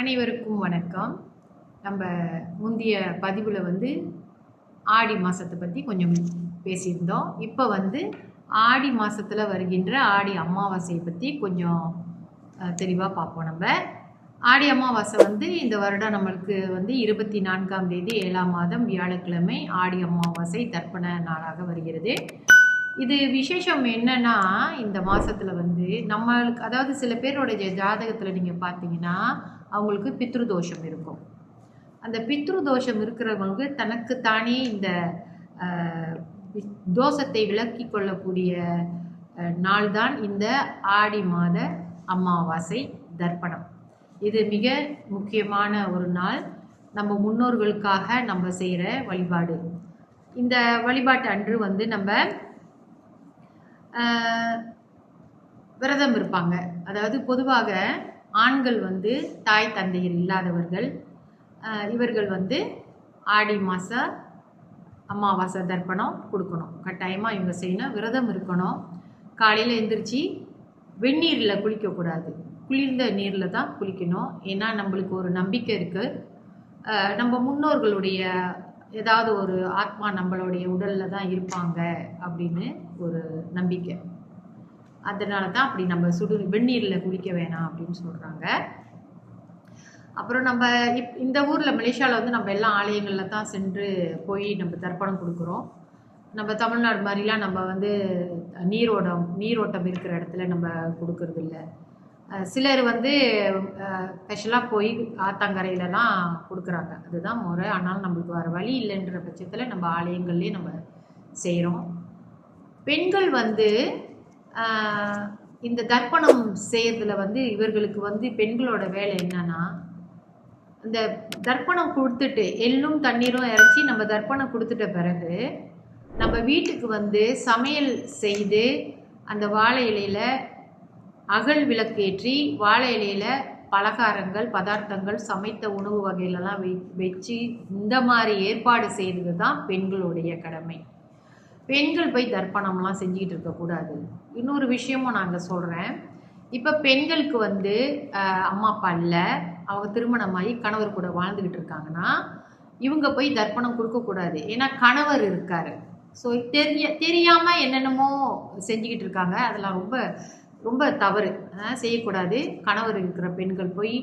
அனைவருக்கும் வணக்கம். நம்ம முந்தைய பதிவில் வந்து ஆடி மாதத்தை பற்றி கொஞ்சம் பேசியிருந்தோம். இப்போ வந்து ஆடி மாதத்தில் வருகின்ற ஆடி அமாவாசையை பற்றி கொஞ்சம் தெளிவாக பார்ப்போம் நம்ம. ஆடி அமாவாசை வந்து இந்த வருடம் நம்மளுக்கு வந்து இருபத்தி நான்காம் தேதி ஏழாம் மாதம் வியாழக்கிழமை ஆடி அமாவாசை தர்ப்பண நாளாக வருகிறது. இது விசேஷம் என்னன்னா இந்த மாசத்துல வந்து நம்மளுக்கு அதாவது சில பேரோட ஜாதகத்தில் ஜாதகத்துல நீங்க பார்த்தீங்கன்னா அவங்களுக்கு பித்ரு தோஷம் இருக்கும். அந்த பித்ரு தோஷம் இருக்கிறவங்களுக்கு தனக்கு தானே இந்த தோஷத்தை விளக்கி கொள்ளக்கூடிய நாள்தான் இந்த ஆடி மாத அமாவாசை தர்ப்பணம். இது மிக முக்கியமான ஒரு நாள். நம்ம முன்னோர்களுக்காக நம்ம செய்கிற வழிபாடு. இந்த வழிபாட்டு அன்று வந்து நம்ம விரதம் இருப்பாங்க. அதாவது பொதுவாக ஆண்கள் வந்து தாய் தந்தையர் இல்லாதவர்கள் இவர்கள் வந்து ஆடி மாத அமாவாசை தர்ப்பணம் கொடுக்கணும். கட்டாயமாக இவங்க செய்யணும். விரதம் இருக்கணும். காலையில் எந்திரிச்சு வெந்நீரில் குளிக்கக்கூடாது. குளிர்ந்த நீரில் தான் குளிக்கணும். ஏன்னா நம்மளுக்கு ஒரு நம்பிக்கை இருக்குது நம்ம முன்னோர்களுடைய ஏதாவது ஒரு ஆத்மா நம்மளுடைய உடலில் தான் இருப்பாங்க அப்படின்னு ஒரு நம்பிக்கை. அதனால தான் அப்படி நம்ம சுடு வெந்நீரில் குளிக்க வேணாம் அப்படின்னு சொல்கிறாங்க அப்புறம் நம்ம இப் இந்த ஊரில் மலேசியாவில் வந்து நம்ம எல்லா ஆலயங்களில் தான் சென்று போய் நம்ம தர்ப்பணம் கொடுக்குறோம். நம்ம தமிழ்நாடு மாதிரிலாம் நம்ம வந்து நீரோட்டம் நீரோட்டம் இருக்கிற இடத்துல நம்ம கொடுக்கறதில்ல. சிலர் வந்து ஸ்பெஷலாக போய் ஆத்தங்கரையிலலாம் கொடுக்குறாங்க. அதுதான் முறை. ஆனால் நம்மளுக்கு வேறு வழி இல்லைன்ற பட்சத்தில் நம்ம ஆலயங்கள்லேயே நம்ம செய்கிறோம் பெண்கள் வந்து இந்த தர்ப்பணம் செய்யறதுல வந்து இவர்களுக்கு வந்து பெண்களோட வேலை என்னன்னா இந்த தர்ப்பணம் கொடுத்துட்டு எள்ளும் தண்ணீரும் இறைச்சி நம்ம தர்ப்பணம் கொடுத்துட்ட பிறகு நம்ம வீட்டுக்கு வந்து சமையல் செய்து அந்த வாழை இலையில அகல் விளக்கேற்றி வாழை இலையில பலகாரங்கள் பதார்த்தங்கள் சமைத்த உணவு வகையிலலாம் வை வச்சு இந்த மாதிரி ஏற்பாடு செய்தது தான் பெண்களுடைய கடமை. பெண்கள் போய் தர்ப்பணம்லாம் செஞ்சுக்கிட்டு இருக்கக்கூடாது இன்னொரு விஷயமும் நாங்கள் சொல்கிறேன் இப்போ பெண்களுக்கு வந்து அம்மா அப்பா இல்லை அவங்க திருமணமாகி கணவர் கூட வாழ்ந்துக்கிட்டு இருக்காங்கன்னா இவங்க போய் தர்ப்பணம் கொடுக்கக்கூடாது ஏன்னா கணவர் இருக்கார். ஸோ தெரிய தெரியாமல் என்னென்னமோ செஞ்சுக்கிட்டு இருக்காங்க. அதெல்லாம் ரொம்ப ரொம்ப தவறு. செய்யக்கூடாது. கணவர் இருக்கிற பெண்கள் போய்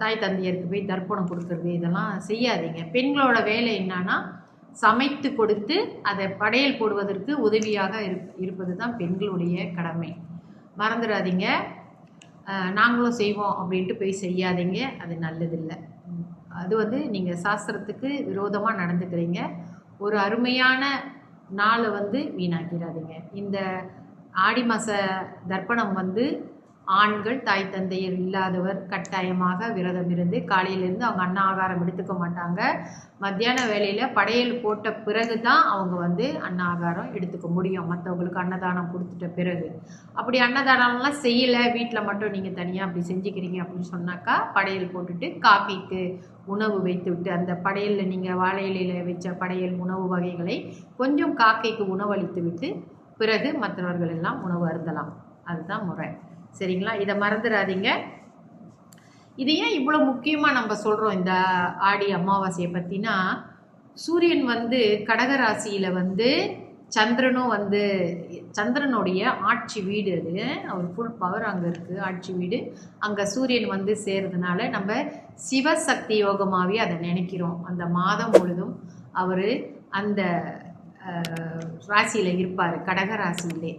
தாய் தந்தையருக்கு போய் தர்ப்பணம் கொடுக்கறது இதெல்லாம் செய்யாதீங்க. பெண்களோட வேலை என்னன்னா சமைத்து கொடுத்து அதை படையல் போடுவதற்கு உதவியாக இருப் இருப்பது தான் பெண்களுடைய கடமை. மறந்துடாதீங்க. நாங்களும் செய்வோம் அப்படின்ட்டு போய் செய்யாதீங்க. அது நல்லதில்லை. அது வந்து நீங்கள் சாஸ்திரத்துக்கு விரோதமாக நடந்துக்கிறீங்க. ஒரு அருமையான நாளை வந்து வீணாக்கிறாதீங்க இந்த ஆடி மாத தர்ப்பணம் வந்து ஆண்கள் தாய் தந்தையர் இல்லாதவர் கட்டாயமாக விரதம் இருந்து காலையிலேருந்து அவங்க அன்ன ஆகாரம் எடுத்துக்க மாட்டாங்க. மத்தியான வேலையில் படையல் போட்ட பிறகு தான் அவங்க வந்து அன்ன ஆகாரம் எடுத்துக்க முடியும். மற்றவங்களுக்கு அன்னதானம் கொடுத்துட்ட பிறகு. அப்படி அன்னதானம்லாம் செய்யலை. வீட்டில் மட்டும் நீங்கள் தனியாக அப்படி செஞ்சுக்கிறீங்க அப்படின்னு சொன்னாக்கா படையல் போட்டுட்டு காக்கைக்கு உணவு வைத்து விட்டு அந்த படையலில் நீங்கள் வாழை இலையில் வச்ச படையல் உணவு வகைகளை கொஞ்சம் காக்கைக்கு உணவளித்து விட்டு பிறகு மற்றவர்கள் எல்லாம் உணவு அருந்தலாம். அதுதான் முறை. சரிங்களா? இதை மறந்துடாதீங்க இது ஏன் இவ்வளோ முக்கியமாக நம்ம சொல்கிறோம் இந்த ஆடி அமாவாசையை பற்றினா சூரியன் வந்து கடகராசியில் வந்து சந்திரனும் வந்து சந்திரனுடைய ஆட்சி வீடு அது. அவர் ஃபுல் பவர் அங்கே இருக்குது ஆட்சி வீடு. அங்கே சூரியன் வந்து சேர்றதுனால நம்ம சிவசக்தி யோகமாகவே அதை நினைக்கிறோம். அந்த மாதம் முழுதும் அவர் அந்த ராசியில் இருப்பார் கடக ராசியிலே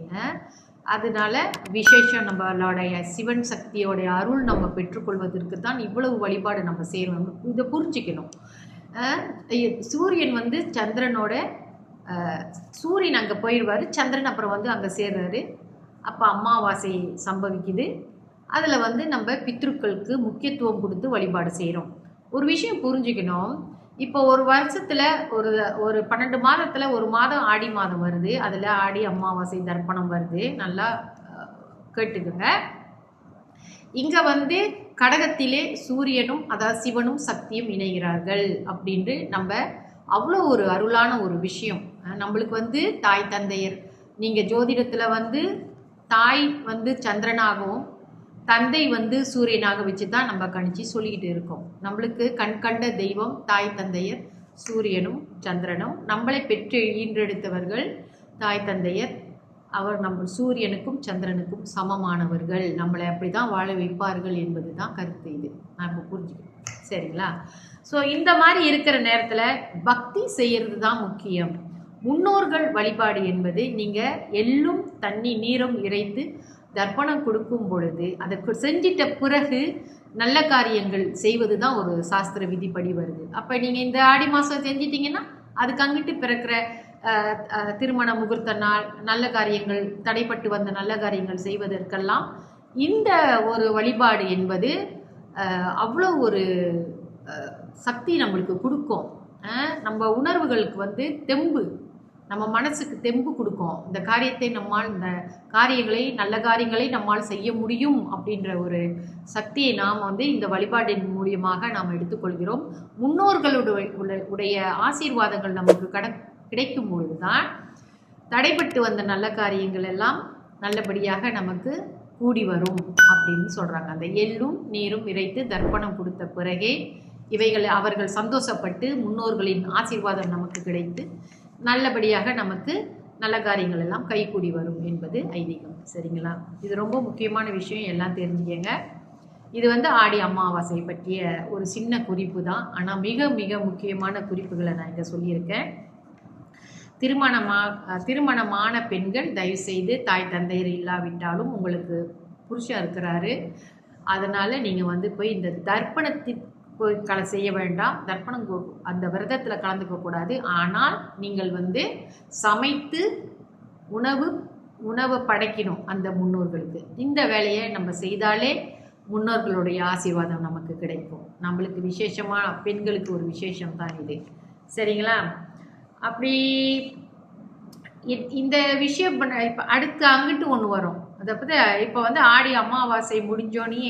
அதனால விசேஷம் நம்மளுடைய சிவன் சக்தியோடைய அருள் நம்ம பெற்றுக்கொள்வதற்கு தான் இவ்வளவு வழிபாடு நம்ம செய்யணும் இதை புரிஞ்சுக்கணும். சூரியன் வந்து சந்திரனோட சூரியன் அங்கே போயிடுவார் சந்திரன் அப்புறம் வந்து அங்கே சேர்றாரு. அப்போ அமாவாசை சம்பவிக்குது. அதில் வந்து நம்ம பித்ருக்களுக்கு முக்கியத்துவம் கொடுத்து வழிபாடு செய்கிறோம் ஒரு விஷயம் புரிஞ்சுக்கணும். இப்போ ஒரு வருஷத்தில் ஒரு ஒரு பன்னெண்டு மாதத்தில் ஒரு மாதம் ஆடி மாதம் வருது. அதில் ஆடி அமாவாசை தர்ப்பணம் வருது. நல்லா கேட்டுக்குங்க. இங்கே வந்து கடகத்திலே சூரியனும் அதாவது சிவனும் சக்தியும் இணைகிறார்கள் அப்படின்ட்டு நம்ம அவ்வளோ ஒரு அருளான ஒரு விஷயம். நம்மளுக்கு வந்து தாய் தந்தையர் நீங்கள் ஜோதிடத்தில் வந்து தாய் வந்து சந்திரனாகவும் தந்தை வந்து சூரியனாக வச்சு தான் நம்ம கணிச்சு சொல்லிக்கிட்டு இருக்கோம். நம்மளுக்கு கண் கண்ட தெய்வம் தாய் தந்தையர் சூரியனும் சந்திரனும் நம்மளை பெற்று ஈன்றெடுத்தவர்கள் தாய் தந்தையர் அவர் நம்ம சூரியனுக்கும் சந்திரனுக்கும் சமமானவர்கள். நம்மளை அப்படி தான் வாழ வைப்பார்கள் என்பது தான் கருத்து இது. நான் இப்போ புரிஞ்சுக்கிறேன். சரிங்களா? ஸோ இந்த மாதிரி இருக்கிற நேரத்தில் பக்தி செய்கிறது தான் முக்கியம். முன்னோர்கள் வழிபாடு என்பது நீங்கள் எள்ளும் தண்ணி நீரும் இறைத்து தர்ப்பணம் கொடுக்கும் பொழுது அதை செஞ்சிட்ட பிறகு நல்ல காரியங்கள் செய்வது தான் ஒரு சாஸ்திர விதிப்படி வருது. அப்போ நீங்கள் இந்த ஆடி மாதம் செஞ்சிட்டிங்கன்னா அதுக்கு அங்கிட்டு பிறக்கிற திருமண முகூர்த்த நாள் நல்ல காரியங்கள் தடைப்பட்டு வந்த நல்ல காரியங்கள் செய்வதற்கெல்லாம் இந்த ஒரு வழிபாடு என்பது அவ்வளோ ஒரு சக்தி நம்மளுக்கு கொடுக்கும். நம்ம உணர்வுகளுக்கு வந்து தெம்பு. நம்ம மனசுக்கு தெம்பு கொடுக்கும். இந்த காரியத்தை நம்மால் இந்த காரியங்களை நல்ல காரியங்களை நம்மால் செய்ய முடியும் அப்படின்ற ஒரு சக்தியை நாம் வந்து இந்த வழிபாட்டின் மூலியமாக நாம் எடுத்துக்கொள்கிறோம். முன்னோர்களுடைய உடைய ஆசீர்வாதங்கள் நமக்கு கட கிடைக்கும் பொழுதுதான் தடைப்பட்டு வந்த நல்ல காரியங்கள் எல்லாம் நல்லபடியாக நமக்கு கூடி வரும் அப்படின்னு சொல்கிறாங்க அந்த எள்ளும் நீரும் இறைத்து தர்ப்பணம் கொடுத்த பிறகே இவைகள் அவர்கள் சந்தோஷப்பட்டு முன்னோர்களின் ஆசீர்வாதம் நமக்கு கிடைத்து நல்லபடியாக நமக்கு நல்ல காரியங்கள் எல்லாம் கைகூடி வரும் என்பது ஐதீகம். சரிங்களா? இது ரொம்ப முக்கியமான விஷயம். எல்லாம் தெரிஞ்சுக்கங்க. இது வந்து ஆடி அமாவாசை பற்றிய ஒரு சின்ன குறிப்பு தான். ஆனால் மிக மிக முக்கியமான குறிப்புகளை நான் இங்கே சொல்லியிருக்கேன். திருமணமா திருமணமான பெண்கள் தயவு செய்து தாய் தந்தையர் இல்லாவிட்டாலும் உங்களுக்கு புருஷன் இருக்கிறாரு. அதனால் நீங்கள் வந்து போய் இந்த தர்ப்பணத்தின் போய் கல செய்ய வேண்டாம். தர்ப்பணம் அந்த விரதத்தில் கலந்துக்க கூடாது. ஆனால் நீங்கள் வந்து சமைத்து உணவு உணவை படைக்கணும் அந்த முன்னோர்களுக்கு. இந்த வேலையை நம்ம செய்தாலே முன்னோர்களுடைய ஆசீர்வாதம் நமக்கு கிடைக்கும். நம்மளுக்கு விசேஷமாக பெண்களுக்கு ஒரு விசேஷம் தான் இது. சரிங்களா? அப்படி இந்த விஷயம் இப்போ அடுத்து அங்கிட்டு ஒன்று வரும். அதை பற்றி இப்போ வந்து ஆடி அமாவாசை முடிஞ்சோன்னே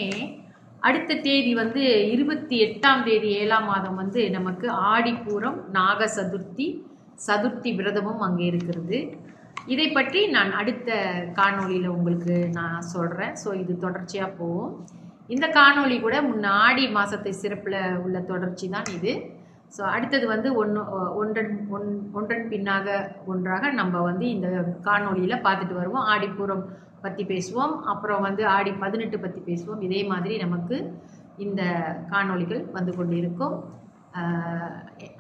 அடுத்த தேதி வந்து இருபத்தி எட்டாம் தேதி ஏழாம் மாதம் வந்து நமக்கு ஆடிப்பூரம் நாக சதுர்த்தி சதுர்த்தி விரதமும் அங்கே இருக்கிறது. இதை பற்றி நான் அடுத்த காணொளியில் உங்களுக்கு நான் சொல்கிறேன் ஸோ இது தொடர்ச்சியாக போகும். இந்த காணொளி கூட முன்ன ஆடி மாதத்தை சிறப்பில் உள்ள தொடர்ச்சி தான் இது. ஸோ அடுத்தது வந்து ஒன்று ஒன்றன் ஒன் ஒன்றன் பின்னாக ஒன்றாக நம்ம வந்து இந்த காணொளியில் பார்த்துட்டு வருவோம். ஆடிப்பூரம் பற்றி பேசுவோம். அப்புறம் வந்து ஆடி பதினெட்டு பற்றி பேசுவோம். இதே மாதிரி நமக்கு இந்த காணொளிகள் வந்து கொண்டிருக்கும்.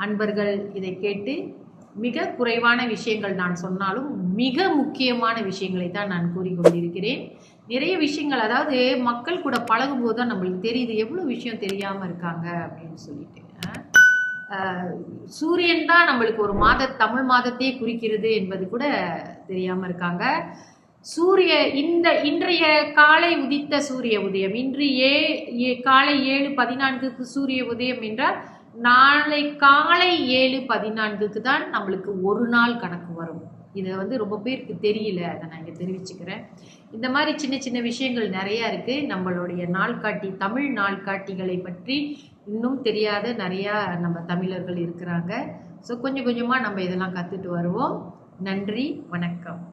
அன்பர்கள் இதை கேட்டு மிக குறைவான விஷயங்கள் நான் சொன்னாலும் மிக முக்கியமான விஷயங்களை தான் நான் கூறிக்கொண்டிருக்கிறேன். நிறைய விஷயங்கள் அதாவது மக்கள் கூட பழகும்போது தான் நம்மளுக்கு தெரியுது எவ்வளோ விஷயம் தெரியாமல் இருக்காங்க அப்படின்னு சொல்லிட்டு. சூரியன் தான் நம்மளுக்கு ஒரு மாத தமிழ் மாதத்தையே குறிக்கிறது என்பது கூட தெரியாமல் இருக்காங்க. சூரிய இந்த இன்றைய காலை உதித்த சூரிய உதயம் இன்று ஏ ஏ- காலை ஏழு பதினான்குக்கு சூரிய உதயம் என்றால் நாளை காலை ஏழு பதினான்குக்கு தான் நம்மளுக்கு ஒரு நாள் கணக்கு வரும். இதை வந்து ரொம்ப பேருக்கு தெரியல அதை நான் இங்கே தெரிவிச்சுக்கிறேன். இந்த மாதிரி சின்ன சின்ன விஷயங்கள் நிறையா இருக்குது நம்மளுடைய நாள்காட்டி தமிழ் நாள்காட்டிகளை பற்றி இன்னும் தெரியாத நிறையா நம்ம தமிழர்கள் இருக்கிறாங்க. ஸோ கொஞ்சம் கொஞ்சமாக நம்ம இதெல்லாம் கற்றுட்டு வருவோம். நன்றி வணக்கம்.